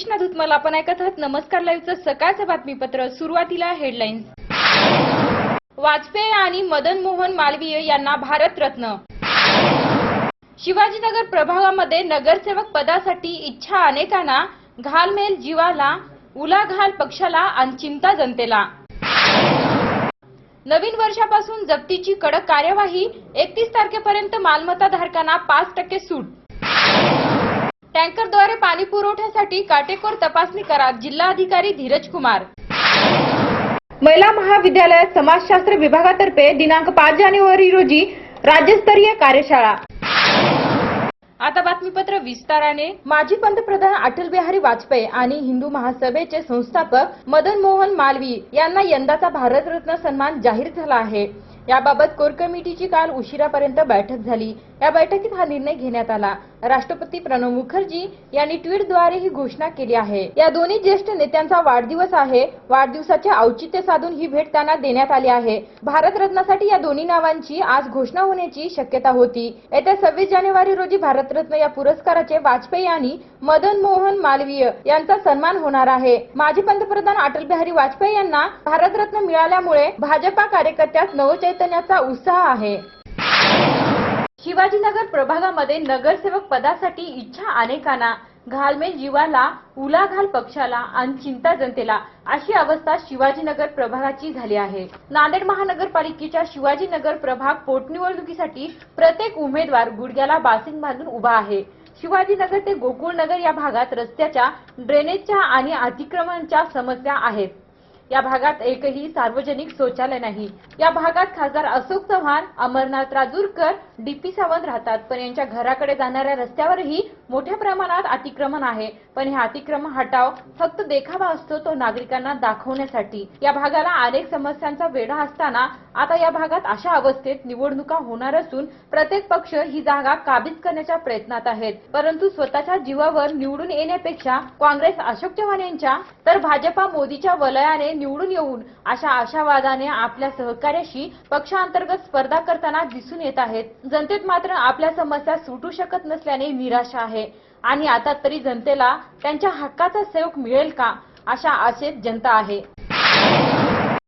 कृष्णा मी मला आपण ऐकत आहात नमस्कार लाईव्हचं सकाळचं बातमीपत्र. सुरुवातीला हेडलाईन्स. वाजपेयी आणि मदन मोहन मालवीय यांना भारतरत्न. शिवाजीनगर प्रभागामध्ये नगरसेवक पदासाठी इच्छा अनेकांना घालमेल जीवाला उलाघाल पक्षाला आणि चिंता जनतेला. नवीन वर्षापासून जप्तीची कडक कार्यवाही. एकतीस तारखेपर्यंत मालमत्ता धारकांना पाच टक्के सूट. टँकरद्वारे पाणी पुरवठ्यासाठी काटेकोर तपासणी करा जिल्हाधिकारी धीरज कुमार. महिला महाविद्यालयात समाजशास्त्र विभागातर्फे दिनांक पाच जानेवारी रोजी राज्यस्तरीय कार्यशाळा. आता बातमीपत्र विस्ताराने. माजी पंतप्रधान अटल बिहारी वाजपेयी आणि हिंदू महासभेचे संस्थापक मदन मोहन मालवीय यांना यंदाचा भारतरत्न सन्मान जाहीर झाला आहे. याबाबत कोर कमिटीची काल उशिरापर्यंत बैठक झाली. या बैठकीत हा निर्णय घेण्यात आला. राष्ट्रपती प्रणव मुखर्जी यांनी ट्विटद्वारे ही घोषणा केली आहे. या दोन्ही ज्येष्ठ नेत्यांचा वाढदिवस आहे. वाढदिवसाचे औचित्य साधून ही भेट त्यांना देण्यात आली आहे. भारतरत्नासाठी या दोन्ही नावांची आज घोषणा होण्याची शक्यता होती. येत्या सव्वीस जानेवारी रोजी भारतरत्न या पुरस्काराचे वाजपेयी आणि मदन मोहन मालवीय यांचा सन्मान होणार आहे. माजी पंतप्रधान अटल बिहारी वाजपेयी यांना भारतरत्न मिळाल्यामुळे भाजपा कार्यकर्त्यात नवचैतन्याचा उत्साह आहे. शिवाजीनगर प्रभागामध्ये नगरसेवक पदासाठी इच्छा अनेकांना घालमेल जीवाला उलाघाल पक्षाला आणि चिंता जनतेला अशी अवस्था शिवाजीनगर प्रभागाची झाली आहे. नांदेड महानगरपालिकेच्या शिवाजीनगर प्रभाग पोटनिवडणुकीसाठी प्रत्येक उमेदवार गुडघ्याला बासिंग बांधून उभा आहे. शिवाजीनगर ते गोकुळनगर या भागात रस्त्याच्या ड्रेनेजच्या आणि अतिक्रमणच्या समस्या आहेत. या भागात एकही सार्वजनिक शौचालय नाही. या भागात खासदार अशोक चव्हाण अमरनाथ राजूरकर डी पी सावंत राहतात. पण यांच्या घराकडे जाणाऱ्या रस्त्यावरही मोठ्या प्रमाणात अतिक्रमण आहे. पण हे अतिक्रमण हटाव फक्त देखावा असतो तो नागरिकांना दाखवण्यासाठी. या भागाला अनेक समस्यांचा वेढा असताना आता या भागात अशा अवस्थेत निवडणुका होणार असून प्रत्येक पक्ष ही जागा काबीज करण्याच्या प्रयत्नात आहेत. परंतु स्वतःच्या जीवावर निवडून येण्यापेक्षा काँग्रेस अशोक चव्हाण यांच्या तर भाजपा मोदीच्या वलयाने निवडून येऊन अशा आशावादाने आपल्या सहकार्याशी पक्षांतर्गत स्पर्धा करताना दिसून येत आहेत. जनतेत मात्र आपल्या समस्या सुटू शकत नसल्याने निराशा आहे. आणि आता तरी जनतेला त्यांच्या हक्काचा सेवक मिळेल का अशा आशेत जनता आहे.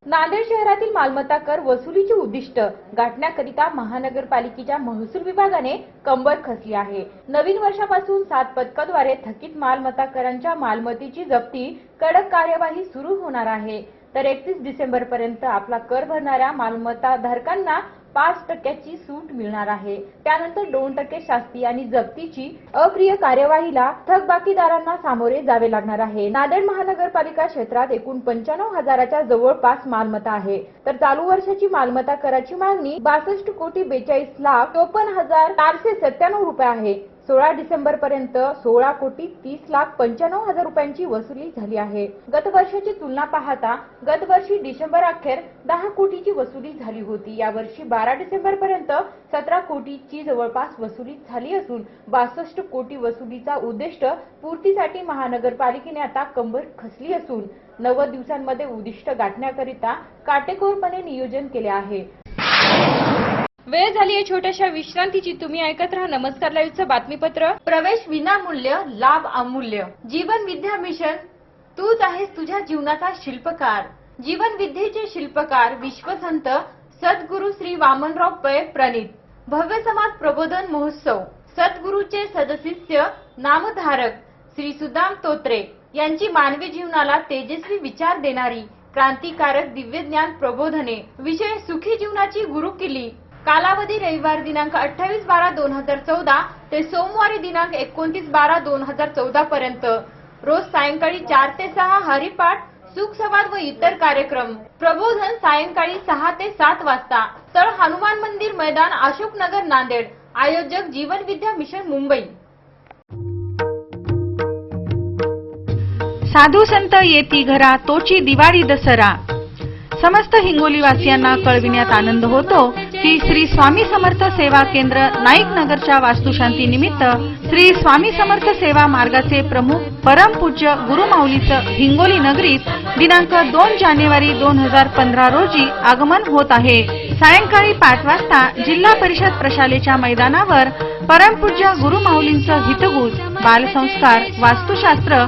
नांदेड शहरातील मालमत्ता कर वसुलीची उद्दिष्ट गाठण्याकरिता महानगरपालिकेच्या महसूल विभागाने कंबर खसली आहे. नवीन वर्षापासून सात पथकाद्वारे थकीत मालमत्ता करांच्या मालमत्तेची जप्ती कडक कार्यवाही सुरू होणार आहे. तर एकतीस डिसेंबर पर्यंत आपला कर भरणाऱ्या मालमत्ता धारकांना पाच टक्क्याची सूट मिळणार आहे. त्यानंतर दोन टक्के शास्ती आणि जप्तीची अप्रिय कार्यवाहीला थकबाकीदारांना सामोरे जावे लागणार आहे. नांदेड महानगरपालिका क्षेत्रात एकूण पंच्याण्णव हजाराच्या जवळपास मालमत्ता आहे. तर चालू वर्षाची मालमत्ता कराची मागणी बासष्ट कोटी बेचाळीस लाख चोपन्न हजार चारशे सत्त्याण्णव रुपये आहे. सोळा डिसेंबर पर्यंत सोळा कोटी तीस लाख पंच्याण्णव हजार रुपयांची वसुली झाली आहे. गत वर्षाची तुलना पाहता गत वर्षी डिसेंबर अखेर दहा कोटीची वसुली झाली होती. यावर्षी बारा डिसेंबर पर्यंत सतरा कोटीची जवळपास वसुली झाली असून बासष्ट कोटी वसुलीचा उद्दिष्ट पूर्तीसाठी महानगरपालिकेने आता कंबर खसली असून नव्वद दिवसांमध्ये उद्दिष्ट गाठण्याकरिता काटेकोरपणे नियोजन केले आहे. वेळ झाली आहे छोट्याशा विश्रांतीची. तुम्ही ऐकत राहा नमस्कार लाईव्हचं बातमीपत्र. प्रवेश विनामूल्य लाभ अमूल्य. जीवन विद्या मिशन. तूच आहेस तुझ्या जीवनाचा शिल्पकार. जीवन विद्येचे शिल्पकार विश्वसंत सद्गुरु श्री वामनराव पै प्रणित. भव्य समाज प्रबोधन महोत्सव. सद्गुरूचे सदशिष्य नामधारक श्री सुदाम तोत्रे यांची मानवी जीवनाला तेजस्वी विचार देणारी क्रांतिकारक दिव्य ज्ञान प्रबोधने. विषय सुखी जीवनाची गुरुकिल्ली. कालावधी रविवार दिनांक अठ्ठावीस बारा दोन हजार चौदा ते सोमवारी दिनांक एकोणतीस बारा दोन हजार चौदा पर्यंत. रोज सायंकाळी चार ते सहा हरिपाठ सुखसंवाद व इतर कार्यक्रम. प्रबोधन सायंकाळी सहा ते सात वाजता. स्थळ हनुमान मंदिर मैदान अशोक नगर नांदेड. आयोजक जीवन विद्या मिशन मुंबई. साधू संत येती घरा तोची दिवाळी दसरा. समस्त हिंगोलीवासियांना कळविण्यात आनंद होतो. की श्री स्वामी समर्थ सेवा केंद्र नाईक नगरच्या वास्तुशांती निमित्त श्री स्वामी समर्थ सेवा मार्गाचे प्रमुख परमपूज्य गुरुमाऊलीचं हिंगोली नगरीत दिनांक दोन जानेवारी दोन हजार पंधरा रोजी आगमन होत आहे. सायंकाळी पाच वाजता जिल्हा परिषद प्रशालेच्या मैदानावर परमपूज्य गुरुमाऊलींचं हितगुज बालसंस्कार वास्तुशास्त्र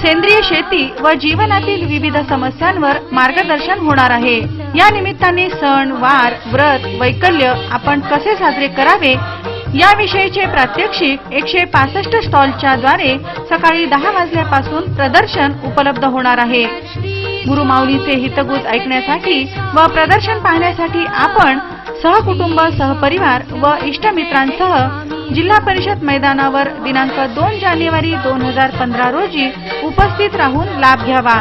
सेंद्रिय शेती व जीवनातील विविध समस्यांवर मार्गदर्शन होणार आहे. या निमित्ताने सण वार व्रत वैकल्य आपण कसे साजरे करावे? याविषयीचे प्रात्यक्षिक एकशे पासष्ट स्टॉलच्या द्वारे सकाळी दहा वाजल्यापासून प्रदर्शन उपलब्ध होणार आहे. गुरुमाऊलीचे हितगुज ऐकण्यासाठी व प्रदर्शन पाहण्यासाठी आपण सहकुटुंब सहपरिवार व इष्टमित्रांसह जिल्हा परिषद मैदानावर दिनांक दोन जानेवारी दोन हजार पंधरा रोजी उपस्थित राहून लाभ घ्यावा.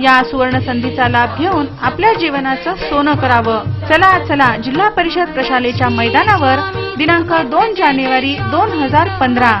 या सुवर्ण संधीचा लाभ घेऊन आपल्या जीवनाचं सोनं करावं. चला चला जिल्हा परिषद प्रशालेच्या मैदानावर दिनांक दोन जानेवारी दोन हजार पंधरा.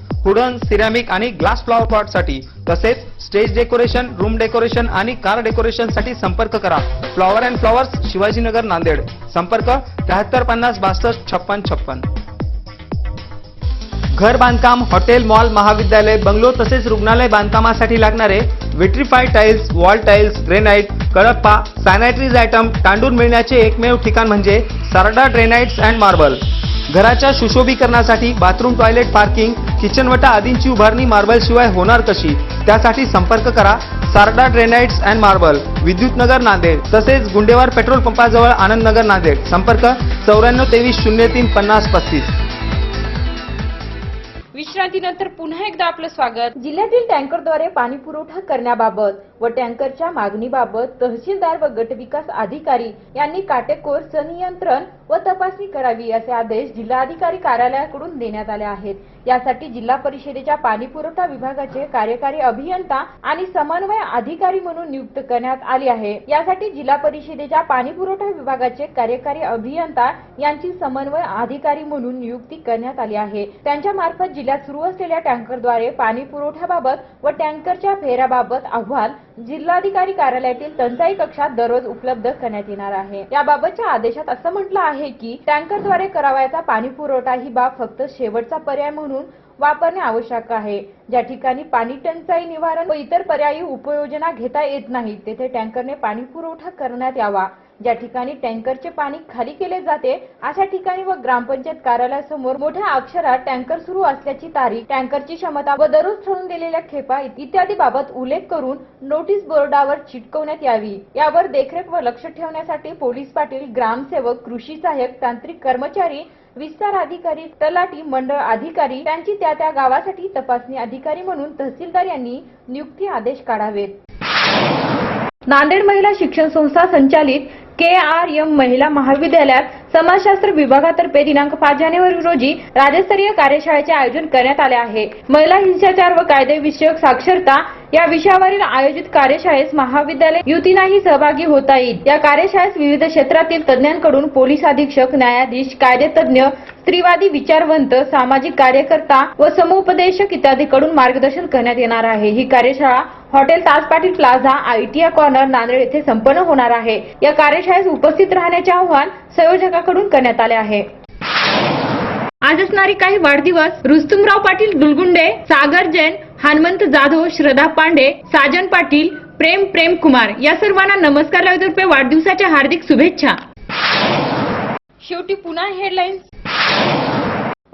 Wooden ceramic आणि ग्लास फ्लॉवर पॉटसाठी तसेच स्टेज डेकोरेशन रूम डेकोरेशन आणि कार डेकोरेशनसाठी संपर्क करा. Flower and flowers Shivajinagar Nanded. संपर्क त्र्याहत्तर पन्नास बासष्ट छप्पन छप्पन. घर बांधकाम हॉटेल मॉल महाविद्यालय बंगलो तसेच रुग्णालय बांधकामासाठी लागणारे vitrified tiles wall tiles granite Kadappa sanitaries item तांडून मिळण्याचे एकमेव ठिकाण म्हणजे सारडा ड्रेनाइट्स अँड मार्बल. घराच्या सुशोभीकरणासाठी बाथरूम टॉयलेट पार्किंग किचनवटा आदींची उभारणी मार्बल शिवाय होणार कशी? त्यासाठी संपर्क करा. सारडा ड्रेनाइट्स अँड मार्बल विद्युत नगर नांदेड तसेच गुंडेवार पेट्रोल पंपाजवळ आनंदनगर नांदेड. संपर्क चौऱ्याण्णव तेवीस शून्य तीन पन्नास पस्तीस. विश्रांतीनंतर पुन्हा एकदा आपलं स्वागत. जिल्ह्यातील टँकरद्वारे पाणी पुरवठा करण्याबाबत व टँकरच्या मागणीबाबत तहसीलदार व गटविकास अधिकारी यांनी काटेकोर संनियंत्रण व तपासणी करावी असे आदेश जिल्हाधिकारी कार्यालयाकडून देण्यात आले आहेत. यासाठी जिल्हा परिषदेच्या पाणी पुरवठा विभागाचे कार्यकारी अभियंता आणि समन्वय अधिकारी म्हणून नियुक्त करण्यात आली आहे. यासाठी जिल्हा परिषदेच्या पाणी पुरवठा विभागाचे कार्यकारी अभियंता यांची समन्वय अधिकारी म्हणून नियुक्ती करण्यात आली आहे. त्यांच्या मार्फत जिल्ह्यात सुरू असलेल्या टँकरद्वारे पाणी पुरवठ्याबाबत व टँकरच्या फेऱ्याबाबत अहवाल जिल्हाधिकारी कार्यालयातील टंचाई कक्षात दररोज उपलब्ध करण्यात येणार आहे. याबाबतच्या आदेशात असं म्हटलं आहे की टँकरद्वारे करावयाचा पाणी पुरवठा ही बाब फक्त शेवटचा पर्याय म्हणून वापरणे आवश्यक आहे. ज्या ठिकाणी पाणी टंचाई निवारण व इतर पर्यायी उपयोजना घेता येत नाही तेथे टँकरने पाणी पुरवठा करण्यात यावा. ज्या ठिकाणी टँकरचे पाणी खाली केले जाते अशा ठिकाणी व ग्रामपंचायत कार्यालयासमोर मोठ्या अक्षरात टँकर सुरू असल्याची तारीख टँकरची क्षमता व दररोज ठरून दिलेल्या खेपा इत्यादी बाबत उल्लेख करून नोटीस बोर्डावर चिटकवण्यात यावी. यावर देखरेख व लक्ष ठेवण्यासाठी पोलीस पाटील ग्रामसेवक कृषी सहाय्यक तांत्रिक कर्मचारी विस्तार अधिकारी तलाठी मंडळ अधिकारी त्यांची त्या त्या गावासाठी तपासणी अधिकारी म्हणून तहसीलदार यांनी नियुक्ती आदेश काढावेत. नांदेड महिला शिक्षण संस्था संचालित के आर एम महिला महाविद्यालयात समाजशास्त्र विभागातर्फे दिनांक पाच जानेवारी रोजी राज्यस्तरीय कार्यशाळेचे आयोजन करण्यात आले आहे. महिला हिंसाचार व कायदेविषयक साक्षरता या विषयावरील आयोजित कार्यशाळेस महाविद्यालय युतीनाही सहभागी होता येईल. या कार्यशाळेस विविध क्षेत्रातील तज्ज्ञांकडून पोलीस अधीक्षक न्यायाधीश कायदेतज्ञ स्त्रीवादी विचारवंत सामाजिक कार्यकर्ता व समुपदेशक इत्यादीकडून मार्गदर्शन करण्यात येणार आहे. ही कार्यशाळा hotel Taj Patil plaza ITI corner Nanded येथे संपन्न होणार आहे. या कार्यशाळेस उपस्थित राहण्याचे आव्हान संयोजकाकडून करण्यात आले आहे. आज असणारे काही वाढदिवस रुस्तुमराव पाटील दुलगुंडे सागर जैन हनुमंत जाधव श्रद्धा पांडे साजन पाटील प्रेम प्रेम कुमार या सर्वांना नमस्कार लावतर्फे वाढदिवसाच्या हार्दिक शुभेच्छा. शेवटी पुन्हा हेडलाईन्स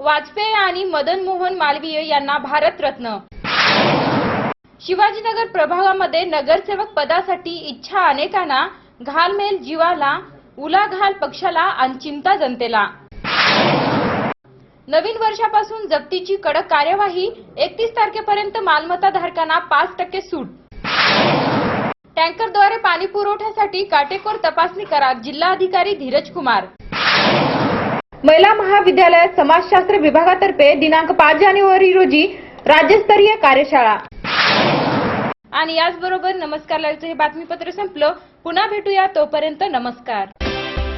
वाजपेयी आणि मदन मोहन मालवीय यांना भारतरत्न शिवाजीनगर प्रभागामध्ये नगरसेवक पदासाठी इच्छा अनेकांना घालमेल जीवाला उलाघाल पक्षाला आणि चिंता जनतेला. नवीन वर्षापासून जप्तीची कडक कार्यवाही एकतीस तारखेपर्यंत मालमत्ता धारकांना पाच टक्के सूट. टँकरद्वारे पाणी पुरवठ्यासाठी काटेकोर तपासणी करा जिल्हाधिकारी धीरज कुमार. महिला महाविद्यालयात समाजशास्त्र विभागातर्फे दिनांक पाच जानेवारी रोजी राज्यस्तरीय कार्यशाळा. आणि याचबरोबर नमस्कार लाईव्हचं हे बातमीपत्र संपलं. पुन्हा भेटूया तोपर्यंत नमस्कार.